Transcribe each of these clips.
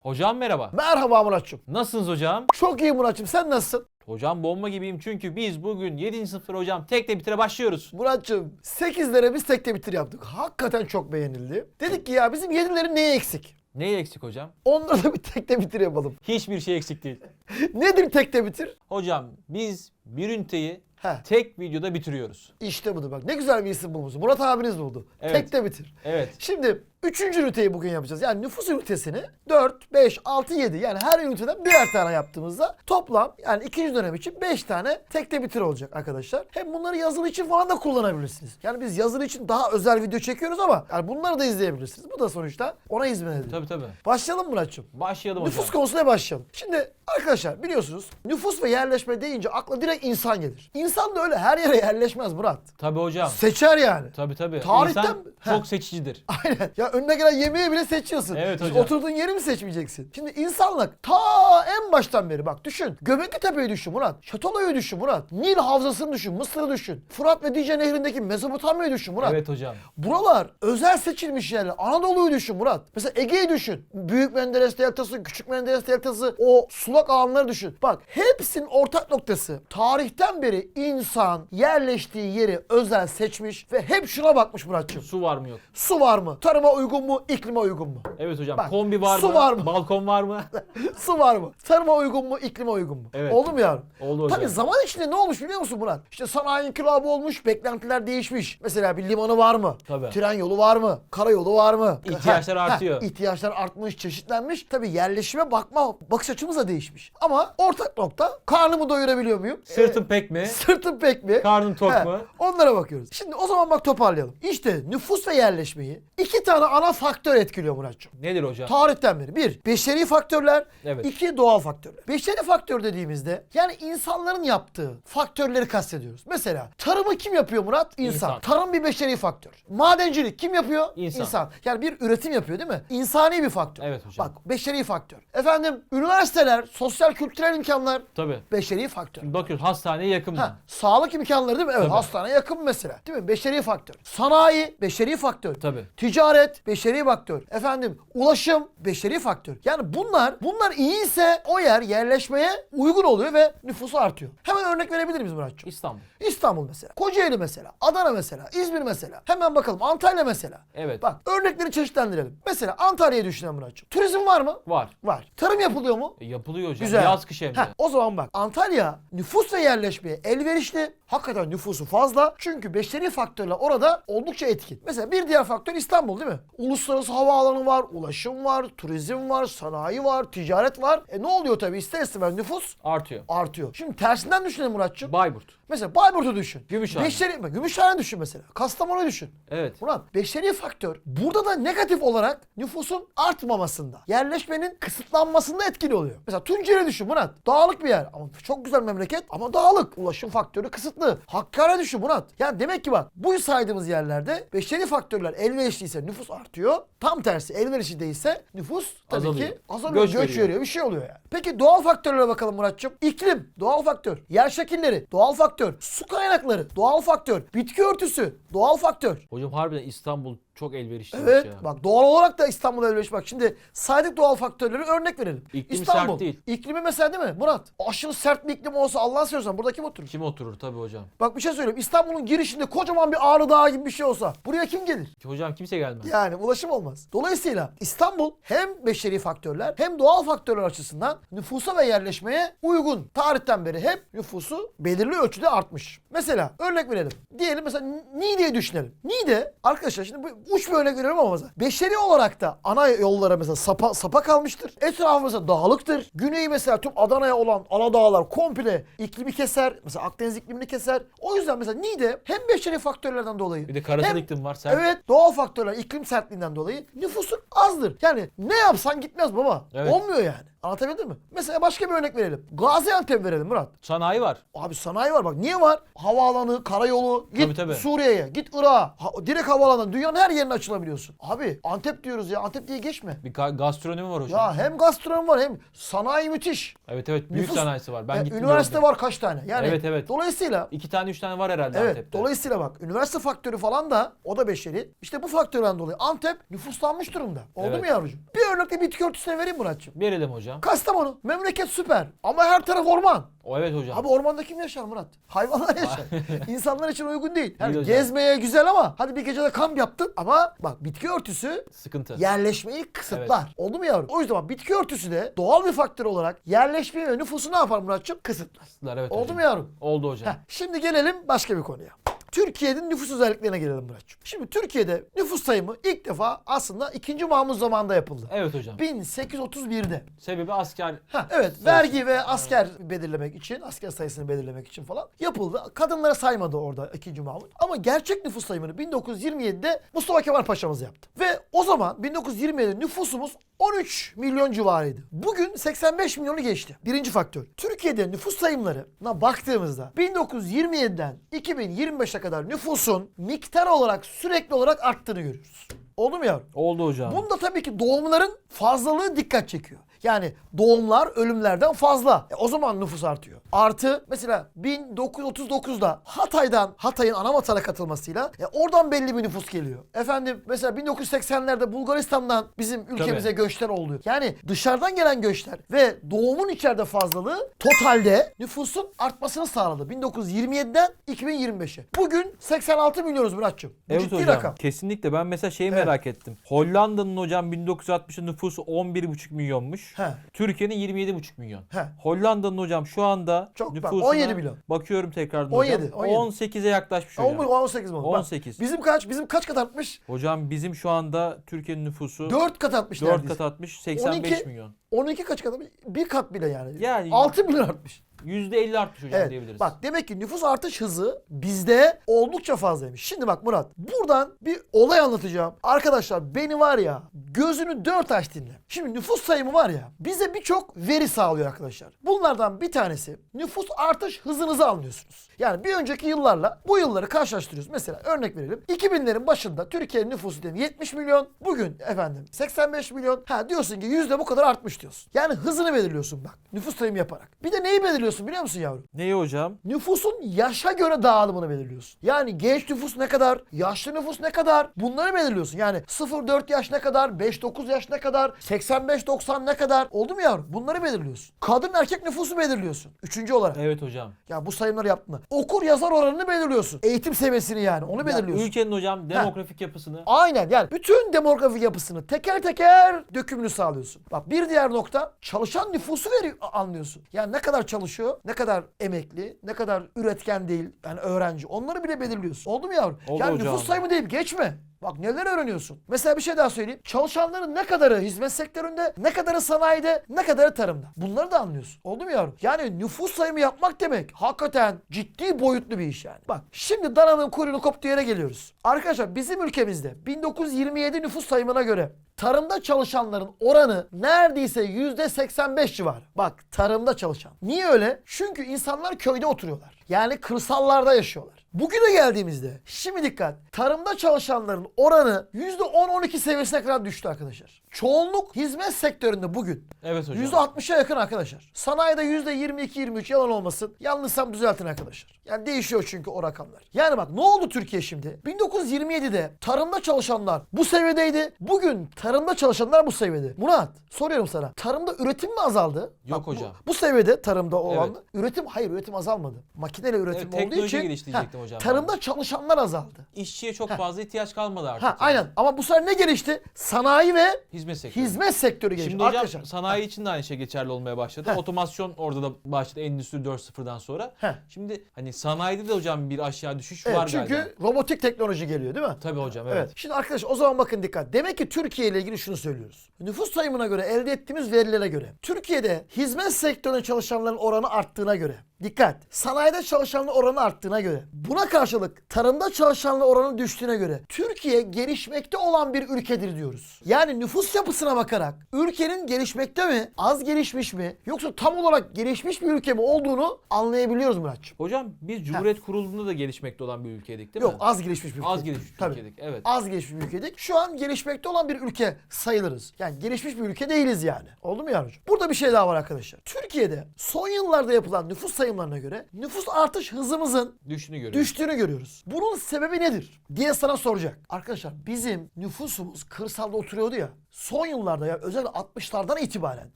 Hocam merhaba. Merhaba Muratçım. Nasılsınız hocam? Çok iyi Muratçım sen nasılsın? Hocam bomba gibiyim çünkü biz bugün 7. sınıflar hocam tekle bitire başlıyoruz. Muratçım 8'lere biz tekte bitir yaptık. Hakikaten çok beğenildi. Dedik ki ya bizim 7'lerin neyi eksik? Neyi eksik hocam? Onlara da bir tekte bitir yapalım. Hiçbir şey eksik değil. Nedir tekte bitir? Hocam biz bir üniteyi Heh. tek videoda bitiriyoruz. İşte budur bak. Ne güzel bir isim bulmuşsun. Murat abiniz buldu. Evet. Tekte bitir. Evet. Şimdi 3. üniteyi bugün yapacağız. Yani nüfus ünitesini 4, 5, 6, 7 yani her üniteden birer tane yaptığımızda toplam yani ikinci dönem için 5 tane tekte bitir olacak arkadaşlar. Hem bunları yazılı için falan da kullanabilirsiniz. Yani biz yazılı için daha özel video çekiyoruz ama yani bunları da izleyebilirsiniz. Bu da sonuçta ona hizmet ediyor. Tabii tabii. Başlayalım Muratçım. Başlayalım hocam. Nüfus konusuna başlayalım. Şimdi arkadaşlar biliyorsunuz nüfus ve yerleşme deyince akla direkt insan gelir. İnsan da öyle her yere yerleşmez Murat. Tabii hocam. Seçer yani. Tabii tabii. Tarihten- İnsan Heh. çok seçicidir. Aynen. Ya önüne gelen yemeği bile seçiyorsun. Evet hocam. Oturduğun yeri mi seçmeyeceksin? Şimdi insanlık ta en baştan beri bak düşün. Göbekli Tepe'yi düşün Murat. Şatolo'yu düşün Murat. Nil Havzası'nı düşün. Mısır'ı düşün. Fırat ve Dicle Nehri'ndeki Mezopotamya'yı düşün Murat. Evet hocam. Buralar özel seçilmiş yerler. Anadolu'yu düşün Murat. Mesela Ege'yi düşün. Büyük Menderes Deltası, Küçük Menderes Deltası, o sulak alanları düşün. Bak hepsinin ortak noktası tarihten beri insan yerleştiği yeri özel seçmiş ve hep şuna bakmış Muratçım. Su var mı yok? Su var mı? Tarıma uygun mu? İklime uygun mu? Evet hocam. Bak, Kombi var su mı? var mı? Balkon var mı? Su var mı? Tarıma uygun mu? İklime uygun mu? Evet. Oldu mu yavrum? Oldu hocam. Tabii zaman içinde ne olmuş biliyor musun Murat? İşte sanayi inkılabı olmuş, beklentiler değişmiş. Mesela bir limanı var mı? Tabii. Tren yolu var mı? Karayolu var mı? İhtiyaçlar Ha, ha, artıyor. ihtiyaçlar artmış, çeşitlenmiş. Tabii yerleşime bakma, bakış açımız da değişmiş. Ama ortak nokta karnımı doyurabiliyor muyum? Sırtım pek mi? Ee, sırtım pek mi? Karnım tok mu? Onlara bakıyoruz. Şimdi o zaman bak toparlayalım. İşte nüfus ve yerleşmeyi iki tane ana faktör etkiliyor Muratçım. Nedir hocam? Tarihten beri. Bir, beşeri faktörler. Evet. iki doğal faktörler. Beşeri faktör dediğimizde yani insanların yaptığı faktörleri kastediyoruz. Mesela tarımı kim yapıyor Murat? İnsan. İnsan. Tarım bir beşeri faktör. Madencilik kim yapıyor? İnsan. Yani bir üretim yapıyor değil mi? İnsani bir faktör. Evet hocam. Bak beşeri faktör. Efendim üniversiteler, sosyal kültürel imkanlar Tabii. beşeri faktör. Bakıyoruz hastaneye yakın mı? Ha, sağlık imkanları değil mi? Evet Tabii. hastaneye yakın mesela. Değil mi? Beşeri faktör. Sanayi beşeri faktör. Tabii. Ticaret beşeri faktör. Efendim ulaşım beşeri faktör. Yani bunlar bunlar iyiyse o yer yerleşmeye uygun oluyor ve nüfusu artıyor. Hemen örnek verebilir miyiz Muratçım? İstanbul. İstanbul mesela, Kocaeli mesela, Adana mesela, İzmir mesela. Hemen bakalım Antalya mesela. Evet. Bak örnekleri çeşitlendirelim. Mesela Antalya'yı düşünelim Muratçım. Turizm var mı? Var. Var. Tarım yapılıyor mu? E, yapılıyor hocam. Güzel. Yaz kış hem de. Heh, o zaman bak Antalya nüfus ve yerleşmeye elverişli. Hakikaten nüfusu fazla. Çünkü beşeri faktörler orada oldukça etkin. Mesela bir diğer faktör İstanbul değil mi? Uluslararası havaalanı var, ulaşım var, turizm var, sanayi var, ticaret var. E ne oluyor tabii ister istemez nüfus Artıyor. artıyor. Şimdi tersinden düşünelim Muratçım. Bayburt. Mesela Bayburt'u düşün. Gümüşhane. Beşeri, bak, Gümüşhane düşün mesela. Kastamonu'yu düşün. Evet. Murat beşeri faktör burada da negatif olarak nüfusun artmamasında, yerleşmenin kısıtlanmasında etkili oluyor. Mesela Tunceli düşün Murat. Dağlık bir yer ama çok güzel memleket ama dağlık. Ulaşım faktörü kısıtlı. Hakkari düşün Murat. Yani demek ki bak bu saydığımız yerlerde beşeri faktörler elverişliyse nüfus artıyor. Tam tersi elverişli değilse nüfus tabii Azalıyor. ki azalıyor. Göç Göç, veriyor. veriyor. Bir şey oluyor yani. Peki doğal faktörlere bakalım Muratçım. İklim doğal faktör. Yer şekilleri doğal faktör. Su kaynakları doğal faktör. Bitki örtüsü doğal faktör. Hocam harbiden İstanbul çok elverişli Evet. ya. Bak doğal olarak da İstanbul elverişli. Bak şimdi saydık doğal faktörleri örnek verelim. İklimi İstanbul. sert değil. İklimi mesela değil mi Murat? Aşırı sert bir iklim olsa Allah seversen burada kim oturur? Kim oturur tabii hocam. Bak bir şey söyleyeyim. İstanbul'un girişinde kocaman bir Ağrı Dağı gibi bir şey olsa buraya kim gelir? Hocam kimse gelmez. Yani ulaşım olmaz. Dolayısıyla İstanbul hem beşeri faktörler hem doğal faktörler açısından nüfusa ve yerleşmeye uygun. Tarihten beri hep nüfusu belirli ölçüde artmış. Mesela örnek verelim. Diyelim mesela Niğde'yi düşünelim. Niğde arkadaşlar şimdi bu uç bir örnek veriyorum ama mesela beşeri olarak da ana yollara mesela sapa, sapa kalmıştır. Etrafı mesela dağlıktır. Güneyi mesela tüm Adana'ya olan ana dağlar komple iklimi keser. Mesela Akdeniz iklimini keser. O yüzden mesela Niğde hem beşeri faktörlerden dolayı Bir de karasal hem- iklim var. Sen Evet doğal faktörler iklim sertliğinden dolayı nüfusun azdır. Yani ne yapsan gitmez baba. Evet. Olmuyor yani. Anlatabildim mi? Mesela başka bir örnek verelim. Gaziantep verelim Murat. Sanayi var. Abi sanayi var bak. Niye var? Havaalanı, karayolu. Git Tabii, tabii. Suriye'ye, git Irak'a. Ha- direkt havaalanı. Dünyanın her yerine açılabiliyorsun. Abi Antep diyoruz ya. Antep diye geçme. Bir ga- gastronomi var hocam. Ya hem gastronomi var hem sanayi müthiş. Evet evet büyük Nüfus- sanayisi var. Ben Ya, gittim üniversite gördüm. var kaç tane? Yani Evet, evet. Dolayısıyla İki tane üç tane var herhalde Evet. Antep'te. Dolayısıyla bak üniversite faktörü falan da o da beşeri. İşte bu faktörden dolayı Antep nüfuslanmış durumda. Oldu Evet. mu yavrucuğum? Bir örnekte bitki örtüsüne vereyim Muratçım. Verelim hocam. Kastamonu. Memleket süper. Ama her taraf orman. O evet hocam. Abi ormanda kim yaşar Murat? Hayvanlar yaşar. İnsanlar için uygun değil. Yani hocam. gezmeye güzel ama hadi bir gecede kamp yaptın ama bak bitki örtüsü Sıkıntı. yerleşmeyi kısıtlar. Oldu mu yavrum? O yüzden bak bitki örtüsü de doğal bir faktör olarak yerleşmeyi ve nüfusu ne yapar Muratçım? Kısıtlar. Evet Oldu hocam. mu yavrum? Oldu hocam. Heh, şimdi gelelim başka bir konuya. Türkiye'nin nüfus özelliklerine gelelim Muratçım. Şimdi Türkiye'de nüfus sayımı ilk defa aslında 2. Mahmut zamanında yapıldı. Evet hocam. 1831'de. Sebebi asker Ha, evet vergi ve asker belirlemek için, asker sayısını belirlemek için falan yapıldı. Kadınlara saymadı orada 2. Mahmut. Ama gerçek nüfus sayımını 1927'de Mustafa Kemal Paşa'mız yaptı. Ve o zaman 1927'de nüfusumuz 13 milyon civarıydı. Bugün 85 milyonu geçti. Birinci faktör. Türkiye'de nüfus sayımlarına baktığımızda 1927'den 2025'e kadar nüfusun miktar olarak sürekli olarak arttığını görüyoruz. Oldu mu yavrum? oldu hocam. Bunda tabii ki doğumların fazlalığı dikkat çekiyor. Yani doğumlar ölümlerden fazla. E, o zaman nüfus artıyor. Artı mesela 1939'da Hatay'dan Hatay'ın ana vatana katılmasıyla e, oradan belli bir nüfus geliyor. Efendim mesela 1980'lerde Bulgaristan'dan bizim ülkemize göçler oldu. Yani dışarıdan gelen göçler ve doğumun içeride fazlalığı totalde nüfusun artmasını sağladı. 1927'den 2025'e. Bugün 86 milyonuz Muratçım. Evet ciddi hocam. rakam. Kesinlikle ben mesela şeyi Evet. merak ettim. Hollanda'nın hocam 1960'ın nüfusu 11,5 milyonmuş. He. Türkiye'nin 27,5 milyon. He. Hollanda'nın hocam şu anda Çok bak, nüfusuna 17 milyon. Bakıyorum tekrardan 17, hocam. 17. 18'e yaklaşmış hocam. 10 18 mi oldu? Bak, 18. bizim kaç? Bizim kaç kat artmış? Hocam bizim şu anda Türkiye'nin nüfusu 4 kat artmış 4 neredeyse. kat artmış 85 12 milyon. 12 kaç kat artmış? Bir kat bile yani. Yani- 6 milyon artmış. %50 artmış hocam Evet. diyebiliriz. Bak demek ki nüfus artış hızı bizde oldukça fazlaymış. Şimdi bak Murat buradan bir olay anlatacağım. Arkadaşlar beni var ya gözünü dört aç dinle. Şimdi nüfus sayımı var ya bize birçok veri sağlıyor arkadaşlar. Bunlardan bir tanesi nüfus artış hızınızı anlıyorsunuz. Yani bir önceki yıllarla bu yılları karşılaştırıyoruz. Mesela örnek verelim. 2000'lerin başında Türkiye'nin nüfusu diyelim 70 milyon. Bugün efendim 85 milyon. Ha diyorsun ki yüzde bu kadar artmış diyorsun. Yani hızını belirliyorsun bak. Nüfus sayımı yaparak. Bir de neyi belirliyorsun biliyor musun yavrum? Neyi hocam? Nüfusun yaşa göre dağılımını belirliyorsun. Yani genç nüfus ne kadar, yaşlı nüfus ne kadar bunları belirliyorsun. Yani 0-4 yaş ne kadar, 5-9 yaş ne kadar, 85-90 ne kadar oldu mu yavrum? Bunları belirliyorsun. Kadın erkek nüfusu belirliyorsun. Üçüncü olarak. Evet hocam. Ya bu sayımları yaptın mı? Okur yazar oranını belirliyorsun. Eğitim seviyesini yani onu belirliyorsun. Ülkenin hocam demografik yapısını Aynen yani bütün demografik yapısını teker teker dökümünü sağlıyorsun. Bak bir diğer nokta çalışan nüfusu veri anlıyorsun. Yani ne kadar çalışıyor, ne kadar emekli, ne kadar üretken değil yani öğrenci onları bile belirliyorsun. Oldu mu yavrum? Oldu yani hocam. nüfus sayımı deyip geçme. Bak neler öğreniyorsun. Mesela bir şey daha söyleyeyim. Çalışanların ne kadarı hizmet sektöründe, ne kadarı sanayide, ne kadarı tarımda. Bunları da anlıyorsun. Oldu mu yavrum? Yani nüfus sayımı yapmak demek hakikaten ciddi boyutlu bir iş yani. Bak şimdi dananın kuyruğunu koptuğu yere geliyoruz. Arkadaşlar bizim ülkemizde 1927 nüfus sayımına göre tarımda çalışanların oranı neredeyse %85 civarı. Bak tarımda çalışan. Niye öyle? Çünkü insanlar köyde oturuyorlar. Yani kırsallarda yaşıyorlar. Bugüne geldiğimizde şimdi dikkat tarımda çalışanların oranı %10-12 seviyesine kadar düştü arkadaşlar. Çoğunluk hizmet sektöründe bugün. Evet hocam. %60'a yakın arkadaşlar. Sanayide %22-23 yalan olmasın. Yanlışsam düzeltin arkadaşlar. Yani değişiyor çünkü o rakamlar. Yani bak ne oldu Türkiye şimdi? 1927'de tarımda çalışanlar bu seviyedeydi. Bugün tarımda çalışanlar bu seviyede. Murat soruyorum sana. Tarımda üretim mi azaldı? Yok Bak, bu- hocam. Bu, seviyede tarımda olan Evet. üretim hayır üretim azalmadı. Makineyle üretim Evet, olduğu teknoloji için gelişti diyecektim hocam. tarımda çalışanlar azaldı. İşçiye çok fazla ihtiyaç kalmadı artık. Ha yani. aynen ama bu sefer ne gelişti? Sanayi ve Hizmet sektörü. hizmet sektörü gelişti. Şimdi hocam Arkadaşlar, sanayi için de aynı şey geçerli olmaya başladı. Heh. Otomasyon orada da başladı Endüstri 4.0'dan sonra. Heh. Şimdi hani sanayide de hocam bir aşağı düşüş Evet, var çünkü galiba. robotik teknoloji geliyor değil mi? Tabii hocam evet. Evet. Şimdi arkadaşlar o zaman bakın dikkat. Demek ki Türkiye ile ilgili şunu söylüyoruz. Nüfus sayımına göre elde ettiğimiz verilere göre Türkiye'de hizmet sektöründe çalışanların oranı arttığına göre Dikkat. Sanayide çalışanların oranı arttığına göre, buna karşılık tarımda çalışanların oranı düştüğüne göre Türkiye gelişmekte olan bir ülkedir diyoruz. Yani nüfus yapısına bakarak ülkenin gelişmekte mi, az gelişmiş mi, yoksa tam olarak gelişmiş bir ülke mi olduğunu anlayabiliyoruz Muratçım. Hocam biz Cumhuriyet kurulduğunda da gelişmekte olan bir ülkeydik değil Yok mi? az gelişmiş bir ülke. Az gelişmiş bir Tabii. ülkeydik. Evet. Az gelişmiş bir ülkedik. Şu an gelişmekte olan bir ülke sayılırız. Yani gelişmiş bir ülke değiliz yani. Oldu mu yavrucuğum? Burada bir şey daha var arkadaşlar. Türkiye'de son yıllarda yapılan nüfus sayımlarına göre nüfus artış hızımızın Düştüğünü görüyoruz. düştüğünü görüyoruz. Bunun sebebi nedir diye sana soracak. Arkadaşlar bizim nüfusumuz kırsalda oturuyordu ya. Son yıllarda ya özellikle 60'lardan itibaren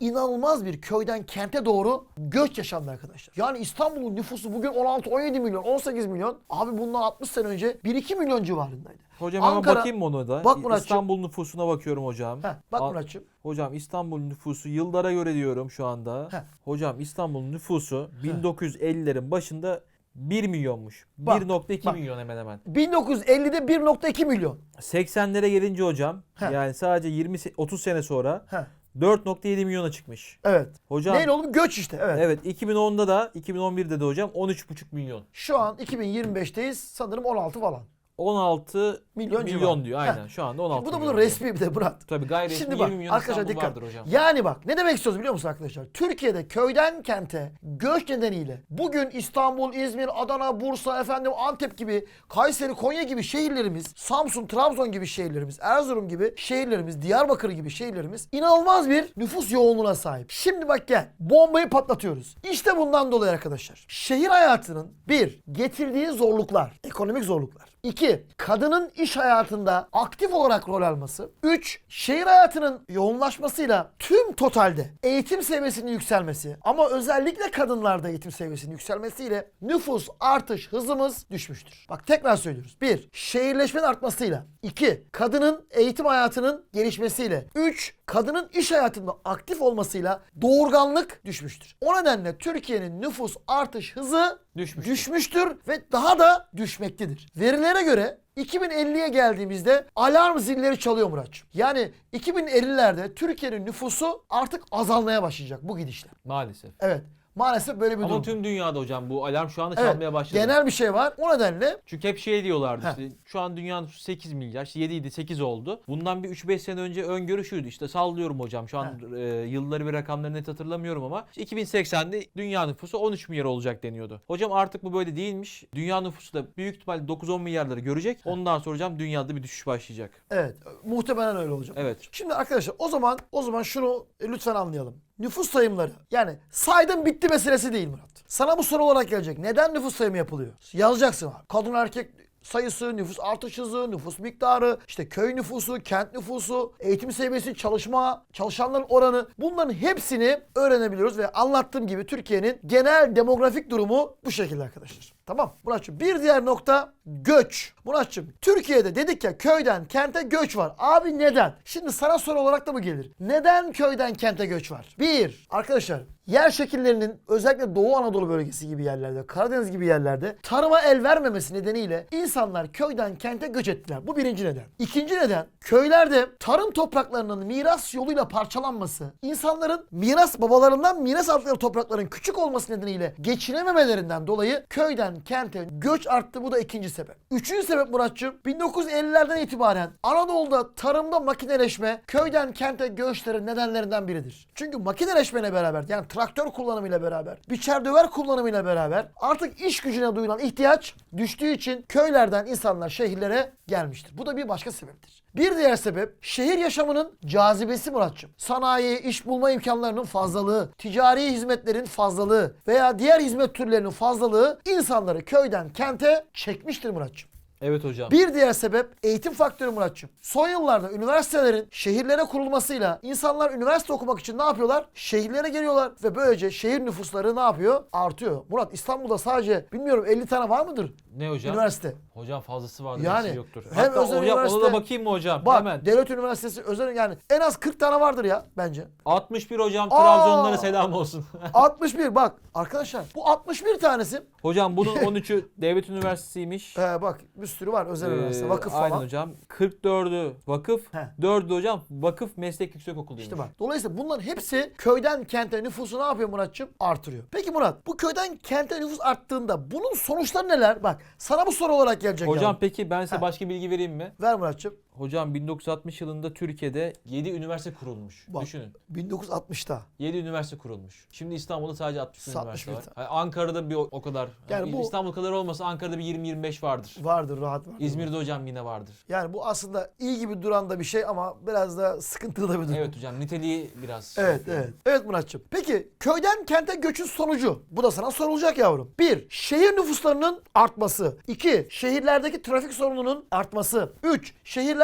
inanılmaz bir köyden kente doğru göç yaşandı arkadaşlar. Yani İstanbul'un nüfusu bugün 16-17 milyon, 18 milyon. Abi bundan 60 sene önce 1-2 milyon civarındaydı. Hocam hemen Ankara- bakayım mı ona da? Bak Muratçım. İstanbul nüfusuna bakıyorum hocam. Heh, bak Muratçım. Hocam İstanbul nüfusu yıllara göre diyorum şu anda. Heh. Hocam İstanbul nüfusu 1950'lerin başında 1 milyonmuş. Bak, 1.2 bak. milyon hemen hemen. 1950'de 1.2 milyon. 80'lere gelince hocam Heh. yani sadece 20 se- 30 sene sonra Heh. 4.7 milyona çıkmış. Evet. Hocam Neyle oğlum? Göç işte. Evet. Evet 2010'da da 2011'de de hocam 13.5 milyon. Şu an 2025'teyiz. Sanırım 16 falan. 16 Milyon milyon, civarı. diyor aynen şu anda 16 Bu da bunun resmi bir de Murat. Tabii gayri resmi Şimdi 20 bak milyon arkadaşlar İstanbul dikkat. vardır hocam. Yani bak ne demek istiyoruz biliyor musun arkadaşlar? Türkiye'de köyden kente göç nedeniyle bugün İstanbul, İzmir, Adana, Bursa, efendim Antep gibi, Kayseri, Konya gibi şehirlerimiz, Samsun, Trabzon gibi şehirlerimiz, Erzurum gibi şehirlerimiz, Diyarbakır gibi şehirlerimiz inanılmaz bir nüfus yoğunluğuna sahip. Şimdi bak gel bombayı patlatıyoruz. İşte bundan dolayı arkadaşlar. Şehir hayatının bir getirdiği zorluklar, ekonomik zorluklar. 2. Kadının iş hayatında aktif olarak rol alması. 3. Şehir hayatının yoğunlaşmasıyla tüm totalde eğitim seviyesinin yükselmesi ama özellikle kadınlarda eğitim seviyesinin yükselmesiyle nüfus artış hızımız düşmüştür. Bak tekrar söylüyoruz. 1. Şehirleşmenin artmasıyla. 2. Kadının eğitim hayatının gelişmesiyle. 3. Kadının iş hayatında aktif olmasıyla doğurganlık düşmüştür. O nedenle Türkiye'nin nüfus artış hızı Düşmüştür. düşmüştür ve daha da düşmektedir. Verilere göre 2050'ye geldiğimizde alarm zilleri çalıyor Muratçım. Yani 2050'lerde Türkiye'nin nüfusu artık azalmaya başlayacak bu gidişle. Maalesef. Evet. Maalesef böyle bir Ama durum. tüm dünyada hocam bu alarm şu anda çalmaya başladı. genel bir şey var. O nedenle Çünkü hep şey diyorlardı Heh. işte şu an dünyanın 8 milyar, işte 7 idi 8 oldu. Bundan bir 3-5 sene önce öngörü şuydu işte sallıyorum hocam şu an e, yılları ve rakamları net hatırlamıyorum ama işte 2080'de dünya nüfusu 13 milyar olacak deniyordu. Hocam artık bu böyle değilmiş. Dünya nüfusu da büyük ihtimalle 9-10 milyarları görecek. Ondan sonra hocam dünyada bir düşüş başlayacak. evet muhtemelen öyle olacak. Evet. Şimdi arkadaşlar o zaman o zaman şunu e, lütfen anlayalım. Nüfus sayımları yani saydım bitti meselesi değil Murat. Sana bu soru olarak gelecek. Neden nüfus sayımı yapılıyor? Yazacaksın abi. Kadın erkek sayısı, nüfus artış hızı, nüfus miktarı, işte köy nüfusu, kent nüfusu, eğitim seviyesi, çalışma, çalışanların oranı bunların hepsini öğrenebiliyoruz ve anlattığım gibi Türkiye'nin genel demografik durumu bu şekilde arkadaşlar. Tamam Muratçım. Bir diğer nokta göç. Muratçım Türkiye'de dedik ya köyden kente göç var. Abi neden? Şimdi sana soru olarak da bu gelir. Neden köyden kente göç var? Bir, arkadaşlar yer şekillerinin özellikle Doğu Anadolu bölgesi gibi yerlerde, Karadeniz gibi yerlerde tarıma el vermemesi nedeniyle insanlar köyden kente göç ettiler. Bu birinci neden. İkinci neden köylerde tarım topraklarının miras yoluyla parçalanması, insanların miras babalarından miras aldıkları toprakların küçük olması nedeniyle geçinememelerinden dolayı köyden kente göç arttı. Bu da ikinci sebep. Üçüncü sebep Muratçım 1950'lerden itibaren Anadolu'da tarımda makineleşme köyden kente göçlerin nedenlerinden biridir. Çünkü makineleşmeyle beraber yani traktör kullanımıyla beraber, biçer döver kullanımıyla beraber artık iş gücüne duyulan ihtiyaç düştüğü için köylerden insanlar şehirlere gelmiştir. Bu da bir başka sebeptir. Bir diğer sebep şehir yaşamının cazibesi Muratçım. Sanayi, iş bulma imkanlarının fazlalığı, ticari hizmetlerin fazlalığı veya diğer hizmet türlerinin fazlalığı insanları köyden kente çekmiştir Muratçım. Evet hocam. Bir diğer sebep eğitim faktörü Muratçım. Son yıllarda üniversitelerin şehirlere kurulmasıyla insanlar üniversite okumak için ne yapıyorlar? Şehirlere geliyorlar ve böylece şehir nüfusları ne yapıyor? Artıyor. Murat İstanbul'da sadece bilmiyorum 50 tane var mıdır ne hocam? üniversite? Hocam fazlası vardır. Yani yoktur. hem Hatta özel hocam ona üniversite- da bakayım mı hocam? Bak Hemen. devlet üniversitesi özel yani en az 40 tane vardır ya bence. 61 hocam Aa! Trabzonlara selam olsun. 61 bak arkadaşlar bu 61 tanesi hocam bunun 13'ü devlet üniversitesiymiş. Ee, bak bir sürü var özel Ee, üniversite, vakıf aynen falan. hocam. 44'ü vakıf, He. 4'ü hocam vakıf meslek yüksek okuluymuş. İşte bak. Dolayısıyla bunların hepsi köyden kente nüfusu ne yapıyor Muratçım? Artırıyor. Peki Murat bu köyden kente nüfus arttığında bunun sonuçları neler? Bak sana bu soru olarak gelecek Hocam yavrum. peki ben size Heh. başka bilgi vereyim mi? Ver Muratçım. Hocam 1960 yılında Türkiye'de 7 üniversite kurulmuş. Bak. Düşünün. 1960'ta. 7 üniversite kurulmuş. Şimdi İstanbul'da sadece 60 61 üniversite var. Yani Ankara'da bir o, o kadar. Yani Yani bu- İstanbul kadar olmasa Ankara'da bir 20-25 vardır. Vardır rahat var. İzmir'de hocam yine vardır. Yani bu aslında iyi gibi duran da bir şey ama biraz da sıkıntılı da bir durum. Evet hocam niteliği biraz. şey Evet, evet. Evet Muratçım. Peki köyden kente göçün sonucu? Bu da sana sorulacak yavrum. Bir, şehir nüfuslarının artması. İki, şehirlerdeki trafik sorununun artması. Üç,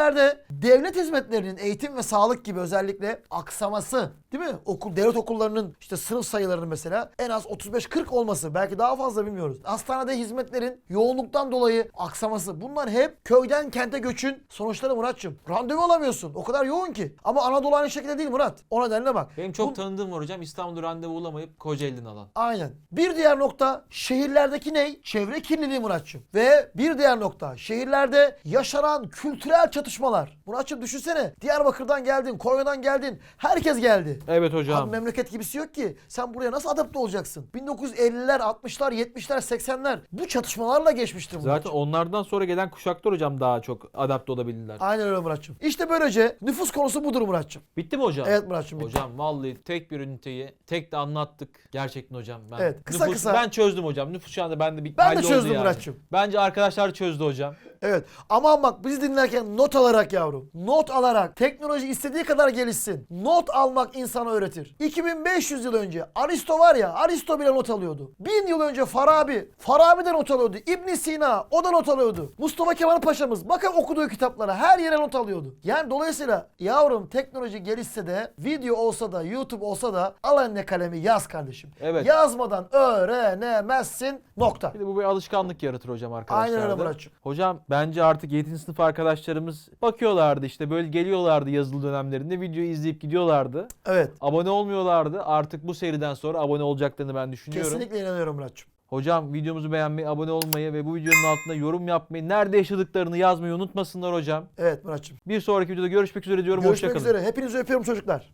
şehirlerde devlet hizmetlerinin eğitim ve sağlık gibi özellikle aksaması. Değil mi? Okul, devlet okullarının işte sınıf sayılarının mesela en az 35-40 olması. Belki daha fazla bilmiyoruz. Hastanede hizmetlerin yoğunluktan dolayı aksaması. Bunlar hep köyden kente göçün sonuçları Muratçım. Randevu alamıyorsun. O kadar yoğun ki. Ama Anadolu aynı şekilde değil Murat. O nedenle bak. Benim çok Bu- tanıdığım var hocam İstanbul'da randevu bulamayıp Kocaeli'den alan. Aynen. Bir diğer nokta şehirlerdeki ne? Çevre kirliliği Muratçım. Ve bir diğer nokta şehirlerde yaşanan kültürel çatışmalar. Muratçım düşünsene. Diyarbakır'dan geldin, Konya'dan geldin. Herkes geldi. Evet Abi hocam. memleket gibisi yok ki. Sen buraya nasıl adapte olacaksın? 1950'ler, 60'lar, 70'ler, 80'ler. Bu çatışmalarla geçmiştir Zaten Muratçım. onlardan sonra gelen kuşaklar hocam daha çok adapte olabilirler. Aynen öyle Muratçım. İşte böylece nüfus konusu budur Muratçım. Bitti mi hocam? Evet Muratçım. bitti. Hocam vallahi tek bir üniteyi tek de anlattık. Gerçekten hocam. Ben Evet, kısa nüfus- kısa. Ben çözdüm hocam. Nüfus şu anda bende bir Ben de halloldu çözdüm. Muratçım. Bence arkadaşlar çözdü hocam. Evet. Aman bak bizi dinlerken not alarak yavrum. Not alarak. Teknoloji istediği kadar gelişsin. Not almak insana öğretir. 2500 yıl önce Aristo var ya Aristo bile not alıyordu. 1000 yıl önce Farabi. Farabi de not alıyordu. İbn Sina o da not alıyordu. Mustafa Kemal Paşa'mız bakın okuduğu kitaplara her yere not alıyordu. Yani dolayısıyla yavrum teknoloji gelişse de video olsa da YouTube olsa da al eline kalemi yaz kardeşim. Evet. Yazmadan öğrenemezsin nokta. Bir de bu bir alışkanlık yaratır hocam arkadaşlar. Aynen öyle Muratçım. Hocam bence artık 7. sınıf arkadaşlarımız bakıyorlardı işte böyle geliyorlardı yazılı dönemlerinde videoyu izleyip gidiyorlardı. Evet. Abone olmuyorlardı. Artık bu seriden sonra abone olacaklarını ben düşünüyorum. Kesinlikle inanıyorum Muratçım. Hocam videomuzu beğenmeyi, abone olmayı ve bu videonun altında yorum yapmayı, nerede yaşadıklarını yazmayı unutmasınlar hocam. Evet Muratçım. Bir sonraki videoda görüşmek üzere diyorum. Görüşmek Hoşçakalın. üzere. Hepinizi öpüyorum çocuklar.